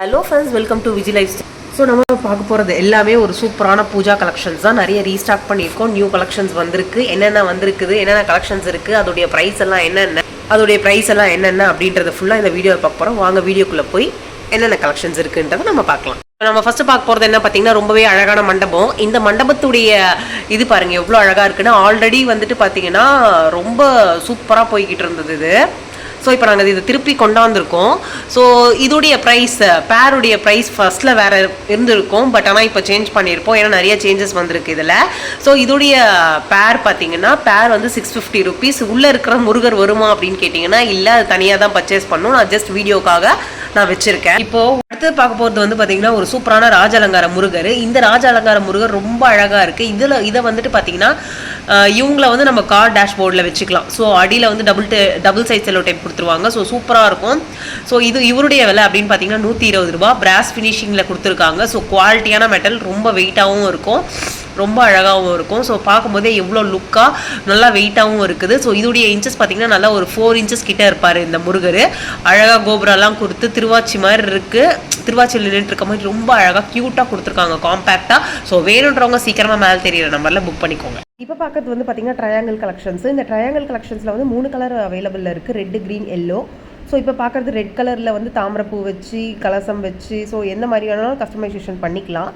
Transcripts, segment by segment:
Hello friends welcome to Viji life so நம்ம பார்க்க போகிறது எல்லாமே ஒரு சூப்பரான பூஜா கலெக்ஷன்ஸ் தான். நிறைய ரீஸ்டாக் பண்ணியிருக்கோம். நியூ கலெக்ஷன்ஸ் வந்திருக்கு. என்னென்ன வந்திருக்குது? என்னென்ன கலெக்ஷன்ஸ் இருக்குது அதோடைய ப்ரைஸ் எல்லாம் என்னென்ன? அதோடைய ப்ரைஸ் எல்லாம் என்னென்ன அப்படின்றத ஃபுல்லாக இந்த வீடியோவில் பார்க்க போகிறோம் வாங்க வீடியோக்குள்ளே போய் என்னென்ன கலெக்ஷன்ஸ் இருக்குன்றதை நம்ம பார்க்கலாம். இப்ப நம்ம ஃபர்ஸ்ட் பார்க்க போகிறது என்ன பார்த்தீங்கன்னா ரொம்பவே அழகான மண்டபம். இந்த மண்டபத்துடைய இது பாருங்கள் எவ்வளோ அழகாக இருக்குன்னா ஆல்ரெடி வந்துட்டு பார்த்தீங்கன்னா ரொம்ப சூப்பராக போய்கிட்டு இருந்தது இது. ஸோ இப்போ நாங்கள் இதை திருப்பி கொண்டாந்துருக்கோம். ஸோ இதோடைய ப்ரைஸ் பேருடைய ப்ரைஸ் ஃபர்ஸ்ட்டில் வேறு இருந்திருக்கும். பட் ஆனால் இப்போ சேஞ்ச் பண்ணியிருப்போம் ஏன்னா நிறைய சேஞ்சஸ் வந்திருக்கு இதில். ஸோ இதோடைய பேர் பார்த்தீங்கன்னா பேர் வந்து சிக்ஸ் ஃபிஃப்டி ருபீஸ் உள்ளே இருக்கிற முருகர் வருமா அப்படின்னு கேட்டிங்கன்னா இல்லை அது தனியாக தான் பர்ச்சேஸ் பண்ணும் நான் ஜஸ்ட் வீடியோக்காக நான் வச்சுருக்கேன். இப்போது அடுத்து பார்க்க போகிறது வந்து பார்த்தீங்கன்னா ஒரு சூப்பரான ராஜ அலங்கார முருகர். இந்த ராஜ அலங்கார முருகர் ரொம்ப அழகாக இருக்குது இதில் இதை வந்துட்டு பார்த்தீங்கன்னா இவங்கள வந்து நம்ம கார் டேஷ்போர்டில் வச்சுக்கலாம். ஸோ அடியில் வந்து double double size cello type கொடுத்துருவாங்க. ஸோ சூப்பராக இருக்கும். ஸோ இது இவருடைய விலை அப்படின்னு பார்த்தீங்கன்னா நூற்றி இருபது ரூபா. பிராஸ் ஃபினிஷிங்கில் கொடுத்துருக்காங்க. ஸோ குவாலிட்டியான மெட்டல் ரொம்ப வெயிட்டாகவும் இருக்கும். ரொம்ப அழகாகவும் இருக்கும். ஸோ பார்க்கும்போதே எவ்வளோ லுக்காக நல்லா வெயிட்டாகவும் இருக்குது. ஸோ இதோடைய இன்ச்சஸ் பார்த்தீங்கன்னா நல்லா ஒரு ஃபோர் இன்ச்சஸ் கிட்ட இருப்பார் இந்த முருகர். அழகாக கோபுரம்லாம் கொடுத்து திருவாச்சி மாதிரி இருக்குது திருவாச்சியில் நின்றுட்டு இருக்க மாதிரி ரொம்ப அழகாக க்யூட்டாக கொடுத்துருக்காங்க காம்பேக்டாக ஸோ வேணுன்றவங்க சீக்கிரமாக மேலே தெரியிற நம்பரில் புக் பண்ணிக்கோங்க. இப்போ பார்க்கறது வந்து பார்த்தீங்கன்னா ட்ரையாங்கிள் கலெக்ஷன்ஸ் இந்த ட்ரையாங்கிள் கலெக்ஷன்ஸில் வந்து மூணு கலர் அவைலபிள் இருக்குது ரெட்டு க்ரீன் எல்லோ ஸோ இப்போ பார்க்குறது ரெட் கலரில் வந்து தாமரைப்பூ வச்சு கலசம் வச்சு ஸோ எந்த மாதிரி வேணாலும் கஸ்டமைசேஷன் பண்ணிக்கலாம்.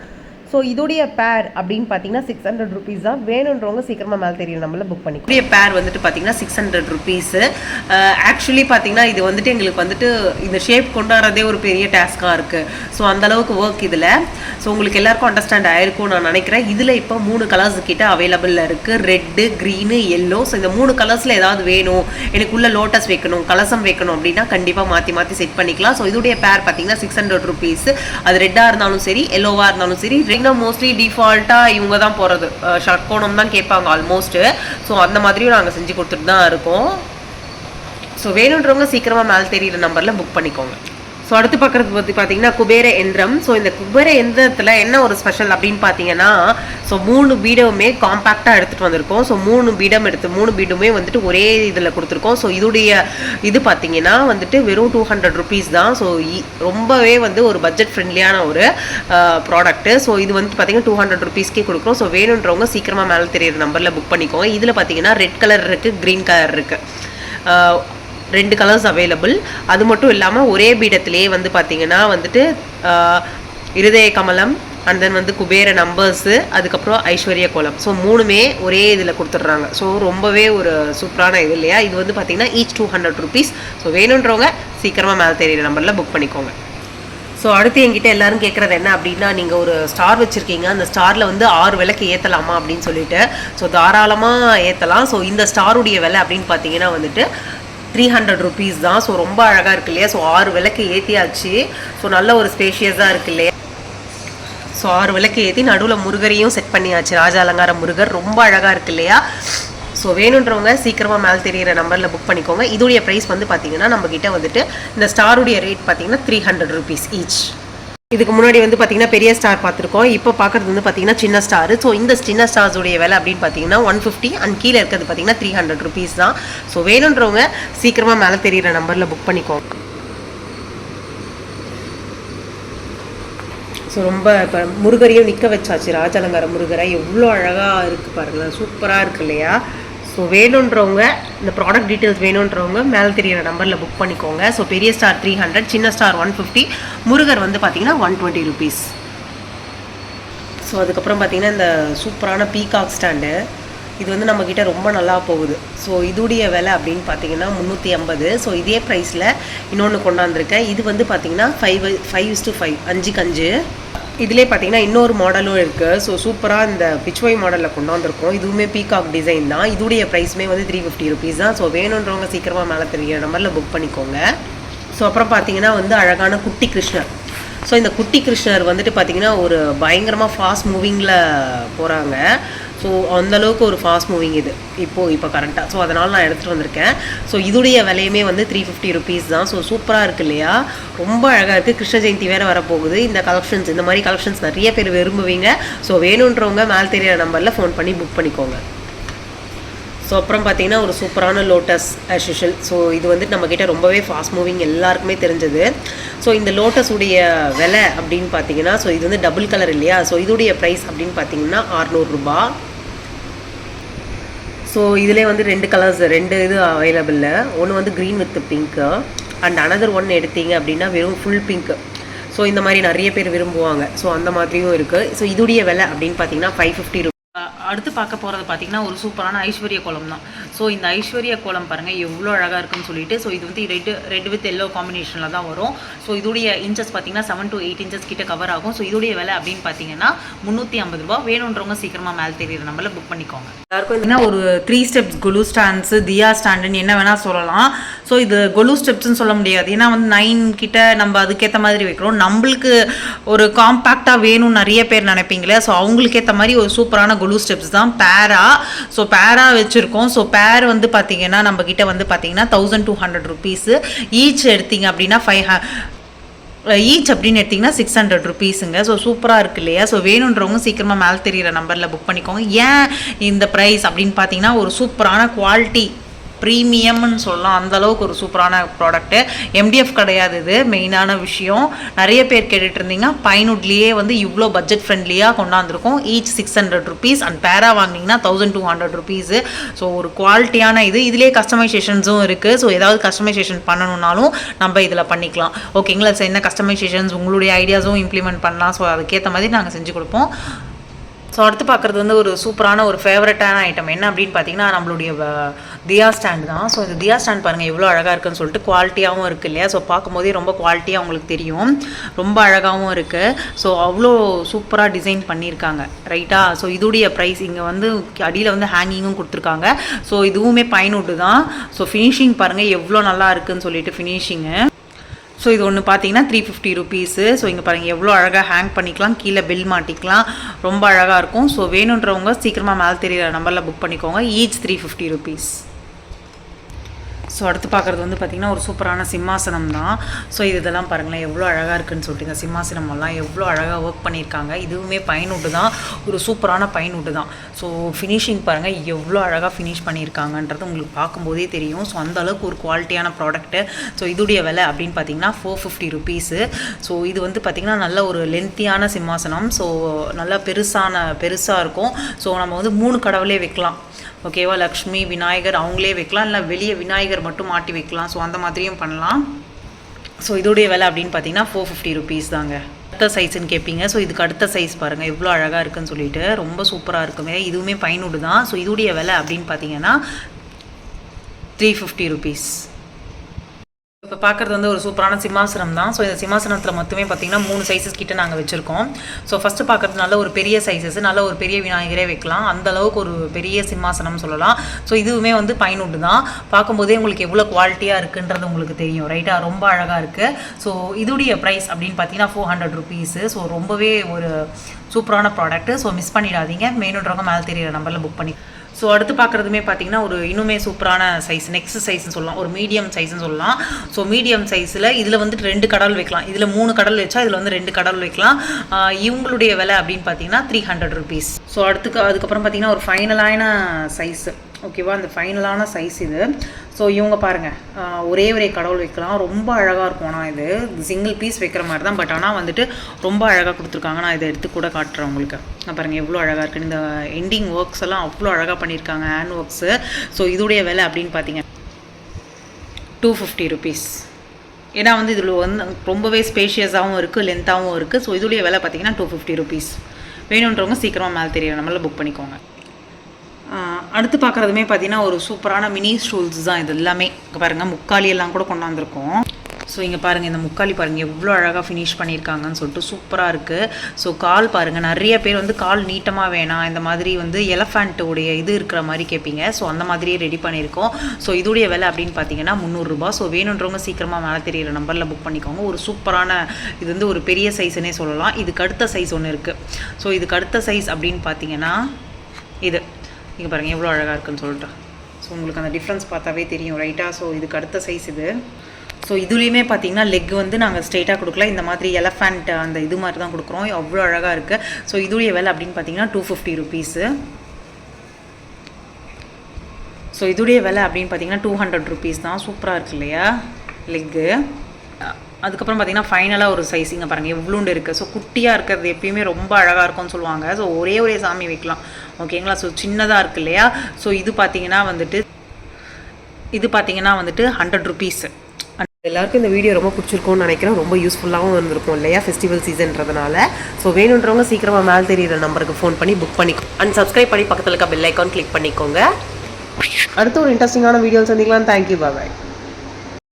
ஸோ இதோடைய பேர் அப்படின்னு பார்த்தீங்கன்னா சிக்ஸ் ஹண்ட்ரட் ருபீஸ் தான். வேணுன்றவங்க சீக்கிரமாக மேலே தெரியும் நம்மள புக் பண்ணி இதோடைய பேர் வந்துட்டு பார்த்தீங்கன்னா சிக்ஸ் ஹண்ட்ரட் ருபீஸு ஆக்சுவலி பார்த்தீங்கன்னா இது வந்துட்டு எங்களுக்கு வந்துட்டு இந்த ஷேப் கொண்டாடுறதே ஒரு பெரிய டாஸ்க்காக இருக்குது ஸோ அந்த அளவுக்கு ஒர்க் இதில். ஸோ உங்களுக்கு எல்லாருக்கும் அண்டர்ஸ்டாண்ட் ஆயிருக்கும் நான் நினைக்கிறேன். இதில் இப்போ மூணு கலர்ஸ் கிட்ட அவைலபிளில் இருக்குது ரெட்டு க்ரீனு எல்லோ ஸோ இந்த மூணு கலர்ஸில் ஏதாவது வேணும். எனக்கு உள்ள லோட்டஸ் வைக்கணும் கலசம் வைக்கணும் அப்படின்னா கண்டிப்பாக மாற்றி மாற்றி செட் பண்ணிக்கலாம். ஸோ இதோடைய பேர் பார்த்தீங்கன்னா சிக்ஸ் ஹண்ட்ரட் ருபீஸ் அது ரெட்டாக இருந்தாலும் சரி எல்லோவாக இருந்தாலும் சரி பார்த்தீங்கன்னா மோஸ்ட்லி டிஃபால்ட்டாக இவங்க தான் போகிறது ஷட்கோணம் தான் கேட்பாங்க ஆல்மோஸ்ட்டு ஸோ அந்த மாதிரியும் நாங்கள் செஞ்சு கொடுத்துட்டு தான் இருக்கோம். ஸோ வேணுன்றவங்க சீக்கிரமாக மேல் தெரியிற நம்பரில் புக் பண்ணிக்கோங்க. ஸோ அடுத்து பார்க்குறது பற்றி பார்த்தீங்கன்னா குபேர எந்திரம். ஸோ இந்த குபேர எந்திரத்தில் என்ன ஒரு ஸ்பெஷல் அப்படின்னு பார்த்தீங்கன்னா ஸோ மூணு பீடமுமே காம்பேக்டாக எடுத்துகிட்டு வந்திருக்கோம். ஸோ மூணு பீடம் எடுத்து மூணு பீடமே வந்துட்டு ஒரே இதில் கொடுத்துருக்கோம். ஸோ இதுடைய இது பார்த்தீங்கன்னா வந்துட்டு வெறும் டூ ஹண்ட்ரட் ருபீஸ் தான். ஸோ ரொம்பவே வந்து ஒரு பட்ஜெட் ஃப்ரெண்ட்லியான ஒரு ப்ராடக்ட்டு ஸோ இது வந்து பார்த்தீங்கன்னா டூ ஹண்ட்ரட் ருபீஸ்க்கே கொடுக்குறோம். ஸோ வேணுன்றவங்க சீக்கிரமாக மேலே தெரியிற நம்பரில் புக் பண்ணிக்கோங்க. இதில் பார்த்தீங்கன்னா ரெட் கலர் இருக்குது க்ரீன் கலர் இருக்குது ரெண்டு கலர்ஸ் அவைலபிள் அது மட்டும் இல்லாமல் ஒரே பீடத்திலே வந்து பார்த்தீங்கன்னா வந்துட்டு இருதய கமலம் அண்ட் தென் வந்து குபேர நம்பர்ஸு அதுக்கப்புறம் ஐஸ்வர்ய கோலம். ஸோ மூணுமே ஒரே இதில் கொடுத்துட்றாங்க. ஸோ ரொம்பவே ஒரு சூப்பரான இது இல்லையா? இது வந்து பார்த்தீங்கன்னா each two hundred rupees so வேணுன்றவங்க சீக்கிரமாக மேலே தெரியிற நம்பரில் புக் பண்ணிக்கோங்க. ஸோ அடுத்து என்கிட்ட எல்லாரும் கேட்குறது என்ன அப்படின்னா நீங்கள் ஒரு ஸ்டார் வச்சுருக்கீங்க. அந்த ஸ்டாரில் வந்து ஆறு விலைக்கு ஏற்றலாமா அப்படின்னு சொல்லிட்டு. ஸோ தாராளமாக ஏற்றலாம் ஸோ இந்த ஸ்டாருடைய விலை அப்படின்னு பார்த்தீங்கன்னா வந்துட்டு த்ரீ ஹண்ட்ரட் ருபீஸ் தான். ஸோ ரொம்ப அழகாக இருக்கு இல்லையா? ஸோ ஆறு விளக்கு ஏற்றியாச்சு ஸோ நல்ல ஒரு ஸ்பேஷியஸாக இருக்கு இல்லையா? ஸோ ஆறு விளக்கு ஏற்றி நடுவில் முருகரையும் செட் பண்ணியாச்சு. ராஜா அலங்கார முருகர். ரொம்ப அழகாக இருக்கு இல்லையா? ஸோ வேணுன்றவங்க சீக்கிரமாக மேலே தெரியிற நம்பரில் புக் பண்ணிக்கோங்க. இதோடைய ப்ரைஸ் வந்து பார்த்தீங்கன்னா நம்மக்கிட்ட வந்துட்டு இந்த ஸ்டாருடைய ரேட் பார்த்தீங்கன்னா த்ரீ ஹண்ட்ரட் ருபீஸ் ஈச் இதுக்கு முன்னாடி வந்து பார்த்தீங்கன்னா பெரிய ஸ்டார் பார்த்துருக்கோம். இப்போ பார்க்குறது வந்து பார்த்தீங்கன்னா சின்ன ஸ்டார் ஸோ இந்த சின்ன ஸ்டார்ஸுடைய விலை அப்படின்னு பார்த்தீங்கன்னா ஒன் ஃபிஃப்டி அண்ட் கீழே இருக்கிறது பார்த்தீங்கன்னா த்ரீ ஹண்ட்ரட் ருபீஸ் தான். ஸோ வேணுன்றவங்க சீக்கிரமாக மேலே தெரிகிற நம்பரில் புக் பண்ணிக்கோங்க. ஸோ ரொம்ப இப்போ முருகரையும் நிற்க வச்சாச்சு. ராஜலங்கார முருகரை. எவ்வளோ அழகாக இருக்குது பாருங்களேன். சூப்பராக இருக்கு இல்லையா? ஸோ வேணுன்றவங்க இந்த ப்ராடக்ட் டீட்டெயில்ஸ் வேணுன்றவங்க மேலே தெரியிற நம்பரில் புக் பண்ணிக்கோங்க. ஸோ பெரிய ஸ்டார் த்ரீ ஹண்ட்ரட் சின்ன ஸ்டார் ஒன் ஃபிஃப்டி முருகர் வந்து பார்த்தீங்கன்னா ஒன் டுவெண்ட்டி ருபீஸ் ஸோ அதுக்கப்புறம் பார்த்தீங்கன்னா இந்த சூப்பரான பீகாக் ஸ்டாண்டு இது வந்து நம்மக்கிட்ட ரொம்ப நல்லா போகுது. ஸோ இதுடைய விலை அப்படின்னு பார்த்தீங்கன்னா முந்நூற்றி ஐம்பது. ஸோ இதே ப்ரைஸில் இன்னொன்று கொண்டாந்துருக்கேன். இது வந்து பார்த்தீங்கன்னா five five is to five அஞ்சுக்கு அஞ்சு. இதிலே பார்த்தீங்கன்னா இன்னொரு மாடலும் இருக்குது ஸோ சூப்பராக இந்த பிச்வை மாடலில் கொண்டு வந்திருக்கோம் இதுவுமே பீகாக் டிசைன் தான். இதுடைய ப்ரைஸுமே வந்து த்ரீ ஃபிஃப்டி ருபீஸ் தான். ஸோ வேணுன்றவங்க சீக்கிரமாக மேலே தெரியுற நம்பரில் புக் பண்ணிக்கோங்க. ஸோ அப்புறம் பார்த்தீங்கன்னா வந்து அழகான குட்டி கிருஷ்ணர். ஸோ இந்த குட்டி கிருஷ்ணர் வந்துட்டு பார்த்தீங்கன்னா ஒரு பயங்கரமாக ஃபாஸ்ட் மூவிங்கில் போகிறாங்க ஸோ அந்தளவுக்கு ஒரு ஃபாஸ்ட் மூவிங் இது. இப்போது இப்போ கரண்ட்டாக ஸோ அதனால் நான் எடுத்துகிட்டு வந்திருக்கேன். ஸோ இதுடைய விலையுமே வந்து த்ரீ ஃபிஃப்டி ருபீஸ் தான். ஸோ சூப்பராக இருக்கு இல்லையா? ரொம்ப அழகாக இருக்குது கிருஷ்ண ஜெயந்தி வேறு வரப்போகுது. இந்த கலெக்ஷன்ஸ் இந்த மாதிரி கலெக்ஷன்ஸ் நிறைய பேர் விரும்புவீங்க. ஸோ வேணுன்றவங்க மேல் தெரியிற நம்பரில் ஃபோன் பண்ணி புக் பண்ணிக்கோங்க. ஸோ அப்புறம் பார்த்தீங்கன்னா ஒரு சூப்பரான லோட்டஸ் as ஸோ இது வந்துட்டு நம்மக்கிட்ட ரொம்பவே ஃபாஸ்ட் மூவிங் எல்லாருக்குமே தெரிஞ்சது. ஸோ இந்த லோட்டஸ் உடைய விலை அப்படின்னு பார்த்தீங்கன்னா ஸோ இது வந்து டபுள் கலர் இல்லையா? ஸோ இதுடைய ப்ரைஸ் அப்படின்னு பார்த்தீங்கன்னா அறநூறுரூபா ஸோ இதிலே வந்து ரெண்டு கலர்ஸ் ரெண்டு இது அவைலபிளில் ஒன்று வந்து green with pink and another one எடுத்தீங்க அப்படின்னா வெறும் ஃபுல் பிங்க் ஸோ இந்த மாதிரி நிறைய பேர் விரும்புவாங்க. ஸோ அந்த மாதிரியும் இருக்குது ஸோ இதுடைய விலை அப்படின்னு பார்த்தீங்கன்னா ஃபைவ் ஃபிஃப்டி அ- அடுத்து பார்க்க போகிறது பார்த்தீங்கன்னா ஒரு சூப்பரான ஐஸ்வர்ய கோலம் தான். ஸோ இந்த ஐஸ்வர்ய கோலம் பாருங்கள் எவ்வளோ அழகாக இருக்குன்னு சொல்லிட்டு ஸோ இது வந்து ரெட் ரெட் வித் எல்லோ காம்பினேஷனில் தான் வரும். ஸோ இதோடைய இன்ச்சஸ் பார்த்தீங்கன்னா செவன் டு எயிட் இன்ச்சஸ் கிட்ட கவர் ஆகும். ஸோ இதோடைய விலை அப்படின்னு பார்த்தீங்கன்னா முந்நூற்றி ஐம்பது ரூபா வேணுன்றவங்க சீக்கிரமாக மேலே தெரியுற நம்மள புக் பண்ணிக்கோங்க. எல்லாருக்கும் ஒரு three steps Golu stands diya ஸ்டாண்டுன்னு என்ன வேணால் சொல்லலாம். ஸோ இது கொலு ஸ்டெப்ஸ்னு சொல்ல முடியாது. ஏன்னா வந்து நைன் கிட்ட நம்ம அதுக்கேற்ற மாதிரி வைக்கிறோம். நம்மளுக்கு ஒரு காம்பேக்டாக வேணும்னு நிறைய பேர் நினைப்பீங்களே ஸோ அவங்களுக்கு ஏற்ற மாதிரி ஒரு சூப்பரான கொலு ஸ்டெப்ஸ் தான். பேரா ஸோ பேரா வச்சுருக்கோம். ஸோ பேர் வந்து பார்த்தீங்கன்னா நம்ம கிட்ட வந்து பார்த்தீங்கன்னா thousand two hundred rupees each எடுத்தீங்க அப்படின்னா ஃபைவ் ஈச் அப்படின்னு எடுத்திங்கன்னா சிக்ஸ் ஹண்ட்ரட் ருபீஸுங்க ஸோ சூப்பராக இருக்கு இல்லையா? ஸோ வேணுன்றவங்க சீக்கிரமாக மேலே தெரியிற நம்பரில் புக் பண்ணிக்கோங்க. ஏன் இந்த ப்ரைஸ் அப்படின்னு பார்த்தீங்கன்னா ஒரு சூப்பரான குவாலிட்டி ப்ரீமியம்னு சொல்லலாம். அந்த அளவுக்கு ஒரு சூப்பரான ப்ராடக்ட்டு எம்டிஎஃப் கிடையாது இது. மெயினான விஷயம். நிறைய பேர் கேட்டுட்டு இருந்தீங்க பைனுட்லேயே வந்து இவ்வளோ பட்ஜெட் ஃப்ரெண்ட்லியாக கொண்டாந்துருக்கோம். Each six hundred rupees and பேரா வாங்கினீங்கன்னா thousand two hundred rupees so ஒரு குவாலிட்டியான இது. இதுலேயே கஸ்டமைசேஷன்ஸும் இருக்குது ஸோ ஏதாவது கஸ்டமைசேஷன் பண்ணணும்னாலும் நம்ம இதில் பண்ணிக்கலாம். ஓகேங்களா ஸோ என்ன கஸ்டமைசேஷன்ஸ் உங்களுடைய ஐடியாஸும் இம்ப்ளிமெண்ட் பண்ணலாம். ஸோ அதுக்கேற்ற மாதிரி நாங்கள் செஞ்சு கொடுப்போம். ஸோ அடுத்து பார்க்குறது வந்து ஒரு சூப்பரான ஒரு ஃபேவரட்டான ஐட்டம் என்ன அப்படின்னு பார்த்தீங்கன்னா நம்மளுடைய தியா ஸ்டாண்ட் தான். ஸோ இந்த தியா ஸ்டாண்ட் பாருங்கள் எவ்வளோ அழகாக இருக்குன்னு சொல்லிட்டு குவாலிட்டியாகவும் இருக்குது இல்லையா? ஸோ பார்க்கும்போதே ரொம்ப குவாலிட்டியாக உங்களுக்கு தெரியும். ரொம்ப அழகாகவும் இருக்குது ஸோ அவ்வளோ சூப்பராக டிசைன் பண்ணியிருக்காங்க. ரைட்டா ஸோ இதுடைய ப்ரைஸ் இங்கே வந்து அடியில் வந்து ஹேங்கிங்கும் கொடுத்துருக்காங்க. ஸோ இதுவுமே பயனுட்டு தான். ஸோ ஃபினிஷிங் பாருங்கள் எவ்வளோ நல்லா இருக்குதுன்னு சொல்லிட்டு ஃபினிஷிங்கு ஸோ இது ஒன்று பார்த்தீங்கன்னா த்ரீ ஃபிஃப்டி ருபீஸு ஸோ இங்கே பாருங்கள் எவ்வளோ அழகாக ஹேங் பண்ணிக்கலாம். கீழே பில் மாட்டிக்கலாம். ரொம்ப அழகாக இருக்கும். ஸோ வேணுன்றவங்க சீக்கிரமாக மேலே தெரியிற நம்பரில் புக் பண்ணிக்கோங்க. Each three fifty rupees so அடுத்து பார்க்குறது வந்து பார்த்திங்கன்னா ஒரு சூப்பரான சிம்மாசனம் தான். ஸோ இது இதெல்லாம் பாருங்களேன் எவ்வளோ அழகாக இருக்குதுன்னு சொல்லிட்டு இந்த சிம்மாசனமெல்லாம் எவ்வளோ அழகாக ஒர்க் பண்ணியிருக்காங்க. இதுவுமே பயனுட்டு தான். ஒரு சூப்பரான பயனுட்டு தான். ஸோ ஃபினிஷிங் பாருங்கள் எவ்வளோ அழகாக ஃபினிஷ் பண்ணியிருக்காங்கன்றது உங்களுக்கு பார்க்கும்போதே தெரியும். ஸோ அந்த அளவுக்கு ஒரு குவாலிட்டியான ப்ராடக்ட்டு ஸோ இதுடைய விலை அப்படின்னு பார்த்தீங்கன்னா ஃபோர் ஃபிஃப்டி ருபீஸு ஸோ இது வந்து பார்த்திங்கன்னா நல்ல ஒரு லென்த்தியான சிம்மாசனம். ஸோ நல்லா பெருசான பெருசாக இருக்கும். ஸோ நம்ம வந்து மூணு கடவுளே வைக்கலாம். ஓகேவா லக்ஷ்மி விநாயகர் அவங்களே வைக்கலாம் இல்லை வெளியே விநாயகர் மட்டும் மாட்டி வைக்கலாம். ஸோ அந்த மாதிரியும் பண்ணலாம். ஸோ இதோடைய விலை அப்படின்னு பார்த்தீங்கன்னா ஃபோர் ஃபிஃப்டி ருபீஸ் தாங்க. அடுத்த சைஸ்ன்னு கேட்பீங்க ஸோ இதுக்கு அடுத்த சைஸ் பாருங்கள் எவ்வளோ அழகாக இருக்குன்னு சொல்லிட்டு ரொம்ப சூப்பராக இருக்குமே. இதுவுமே பயனுடு தான். ஸோ இதோடைய விலை அப்படின்னு பார்த்தீங்கன்னா த்ரீ ஃபிஃப்டி ருபீஸ் இப்போ பார்க்குறது வந்து ஒரு சூப்பரான சிம்மாசனம் தான். ஸோ இந்த சிம்மாசனத்தில் மொத்தமே பார்த்தீங்கன்னா மூணு சைஸஸ் கிட்ட நாங்கள் வச்சுருக்கோம். ஸோ ஃபஸ்ட்டு பார்க்குறது நல்ல ஒரு பெரிய சைஸஸ் நல்ல ஒரு பெரிய விநாயகரே வைக்கலாம். அந்த அளவுக்கு ஒரு பெரிய சிம்மாசனம் சொல்லலாம். ஸோ இதுவுமே வந்து பயனுட்டு தான். பார்க்கும்போதே உங்களுக்கு எவ்வளோ குவாலிட்டியாக இருக்குன்றது உங்களுக்கு தெரியும். ரைட்டாக ரொம்ப அழகாக இருக்குது ஸோ இதுடைய ப்ரைஸ் அப்படின்னு பார்த்தீங்கன்னா ஃபோர் ஹண்ட்ரட் ருபீஸு ஸோ ரொம்பவே ஒரு சூப்பரான ப்ராடக்ட்டு ஸோ மிஸ் பண்ணிடாதீங்க. மெயினுன்றவங்க மேலே தெரியிற நம்பரில் புக் பண்ணி ஸோ அடுத்து பார்க்குறதுமே பார்த்தீங்கன்னா ஒரு இன்னுமே சூப்பரான சைஸ் நெக்ஸ்ட் சைஸ்னு சொல்லலாம். ஒரு மீடியம் சைஸ்னு சொல்லலாம். ஸோ மீடியம் சைஸில் இதில் வந்துட்டு ரெண்டு கடல் வைக்கலாம். இதில் மூணு கடல் வச்சா இதில் வந்து ரெண்டு கடல் வைக்கலாம். இவங்களுடைய விலை அப்படின்னு பார்த்தீங்கன்னா த்ரீ ஹண்ட்ரட் ருபீஸ் ஸோ அடுத்துக்கு அதுக்கப்புறம் பார்த்தீங்கன்னா ஒரு ஃபைனலான சைஸ் ஓகேவா அந்த ஃபைனலான சைஸ் இது. ஸோ இவங்க பாருங்கள் ஒரே ஒரே கடவுள் வைக்கலாம். ரொம்ப அழகாக இருக்கும். ஆனால் இது சிங்கிள் பீஸ் வைக்கிற மாதிரி தான். பட் ஆனால் வந்துட்டு ரொம்ப அழகாக கொடுத்துருக்காங்க. நான் இதை எடுத்து கூட காட்டுறேன் உங்களுக்கு. நான் பாருங்கள் எவ்வளோ அழகாக இருக்குது இந்த எண்டிங் ஒர்க்ஸ் எல்லாம் அவ்வளோ அழகாக பண்ணியிருக்காங்க. ஹேண்ட் ஒர்க்ஸு ஸோ இதோடைய விலை அப்படின்னு பார்த்தீங்க டூ ஃபிஃப்டி ருபீஸ் ஏன்னா வந்து இதில் வந்து ரொம்பவே ஸ்பேஷியஸாகவும் இருக்குது லென்த்தாகவும் இருக்குது ஸோ இதோடைய விலை பார்த்தீங்கன்னா டூ ஃபிஃப்டி ருபீஸ் வேணுன்றவங்க சீக்கிரமாக மேலே தெரியும் நம்மளால் புக் பண்ணிக்கோங்க. அடுத்து பார்க்குறதுமே பார்த்தீங்கன்னா ஒரு சூப்பரான மினி ஸ்டூல்ஸ் தான் இது எல்லாமே இங்கே பாருங்கள் முக்காலி எல்லாம் கூட கொண்டாந்துருக்கோம். ஸோ இங்கே பாருங்கள் இந்த முக்காலி பாருங்கள் எவ்வளோ அழகாக ஃபினிஷ் பண்ணியிருக்காங்கன்னு சொல்லிட்டு சூப்பராக இருக்குது ஸோ கால் பாருங்கள் நிறைய பேர் வந்து கால் நீட்டமாக வேணாம் இந்த மாதிரி வந்து எலஃபண்ட்டோடைய இது இருக்கிற மாதிரி கேட்பீங்க. ஸோ அந்த மாதிரியே ரெடி பண்ணியிருக்கோம். ஸோ இதோடைய விலை அப்படின்னு பார்த்தீங்கன்னா முந்நூறுரூபா ஸோ வேணுன்றவங்க சீக்கிரமாக மேலே தெரியிற நம்பரில் புக் பண்ணிக்கோங்க. ஒரு சூப்பரான இது வந்து ஒரு பெரிய சைஸ்னே சொல்லலாம். இதுக்கு அடுத்த சைஸ் ஒன்று இருக்குது ஸோ இதுக்கு அடுத்த சைஸ் அப்படின்னு பார்த்தீங்கன்னா இது. இங்கே பாருங்கள் எவ்வளோ அழகாக இருக்குன்னு சொல்லிட்டு. ஸோ உங்களுக்கு அந்த டிஃப்ரென்ஸ் பார்த்தாவே தெரியும் ரைட்டாக ஸோ இதுக்கு அடுத்த சைஸ் இது. ஸோ இதுலேயுமே பார்த்தீங்கன்னா லெக் வந்து நாங்கள் ஸ்ட்ரெயிட்டாக கொடுக்கல. இந்த மாதிரி எலஃபண்ட் அந்த இது மாதிரி தான் கொடுக்குறோம். அவ்வளோ அழகாக இருக்குது ஸோ இதுடைய விலை அப்படின்னு பார்த்தீங்கன்னா டூ ஃபிஃப்டி ருபீஸு ஸோ இதுடைய விலை அப்படின்னு பார்த்தீங்கன்னா டூ ஹண்ட்ரட் ருபீஸ் தான். சூப்பராக இருக்கு இல்லையா? லெக்கு அதுக்கப்புறம் பார்த்தீங்கன்னா ஃபைனலாக ஒரு சைஸ் இங்கே பாருங்கள் எவ்வளோண்டு இருக்குது ஸோ குட்டியாக இருக்கிறது எப்பயுமே ரொம்ப அழகாக இருக்கும்னு சொல்லுவாங்க. ஸோ ஒரே ஒரே சாமி வைக்கலாம். ஓகேங்களா ஸோ சின்னதாக இருக்கு இல்லையா? ஸோ இது பார்த்தீங்கன்னா வந்துட்டு இது பார்த்தீங்கன்னா வந்துட்டு ஹண்ட்ரட் ருபீஸ் எல்லாருக்கும் இந்த வீடியோ ரொம்ப பிடிச்சிருக்கும்னு நினைக்கிறேன். ரொம்ப யூஸ்ஃபுல்லாகவும் இருந்திருக்கும் இல்லையா? ஃபெஸ்டிவல் சீசன்றதுனால ஸோ வேணுன்றவங்க சீக்கிரமாக மேல் தெரியுற நம்பருக்கு ஃபோன் பண்ணி புக் பண்ணி அண்ட் சப்ஸ்கிரைப் பண்ணி பக்கத்தில் இருக்க பெல் ஐக்கான் கிளிக் பண்ணிக்கோங்க. அடுத்த ஒரு இன்ட்ரெஸ்டிங்கான வீடியோ சந்திக்கலாம். Thank you bye